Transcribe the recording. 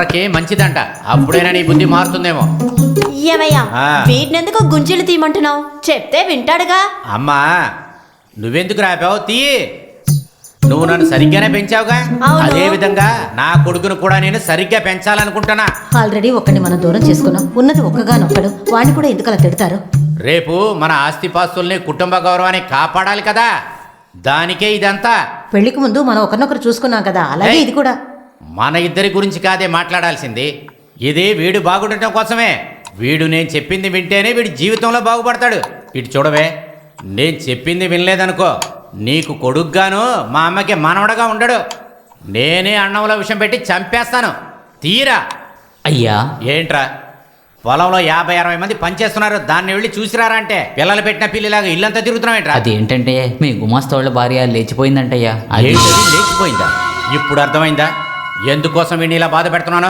మంచిదంట. అప్పుడైనా నీ బుద్ధి మారుతుందేమో. ఏమయ్యా ఆ. వీటినెందుకు గుంజీలు తీయమంటున్నావు? చెప్తే వింటాడుగా. అమ్మా నువ్వెందుకు రాపావు? తీ. నువ్వు నన్ను సరిగ్గానే పెంచావుగా. అదే విధంగా నా కొడుకును కూడా నేను సరిగ్గా పెంచాలనుకుంటున్నా. ఆల్రెడీ ఒక్కడిని మనం దూరం చేసుకున్నాం. ఉన్నది ఒక్కగానొక్కడు వాడిని కూడా ఎందుకు అలా తిడతారు? రేపు మన ఆస్తిపాస్తుల్ని కుటుంబ గౌరవాన్ని కాపాడాలి కదా. దానికే ఇదంతా. పెళ్ళికి ముందు మనం ఒకరినొకరు చూసుకున్నాం కదా. అలాగే. ఇది కూడా. మన ఇద్దరి గురించి కాదే మాట్లాడాల్సింది. ఇది వీడు బాగుండటం కోసమే. వీడు నేను చెప్పింది వింటేనే వీడి జీవితంలో బాగుపడతాడు. ఇటు చూడవే నేను చెప్పింది వినలేదనుకో నీకు కొడుగ్గాను మా అమ్మకి మనవడగా ఉండడు. నేనే అన్నంలో విషయం పెట్టి చంపేస్తాను. తీరా. అయ్యా. ఏంట్రా? పొలంలో యాభై అరవై మంది పనిచేస్తున్నారు. దాన్ని వెళ్ళి చూసిరారా అంటే? పిల్లలు పెట్టిన పిల్లిలాగా ఇల్లంతా తిరుగుతున్నావేంట్రా? అదేంటంటే మీ గుమాస్తా వాళ్ళ భార్య లేచిపోయిందంటయ్యా. లేచిపోయిందా? ఇప్పుడు అర్థమైందా? ఎందుకోసం వీడిని ఇలా బాధ పెడుతున్నాను?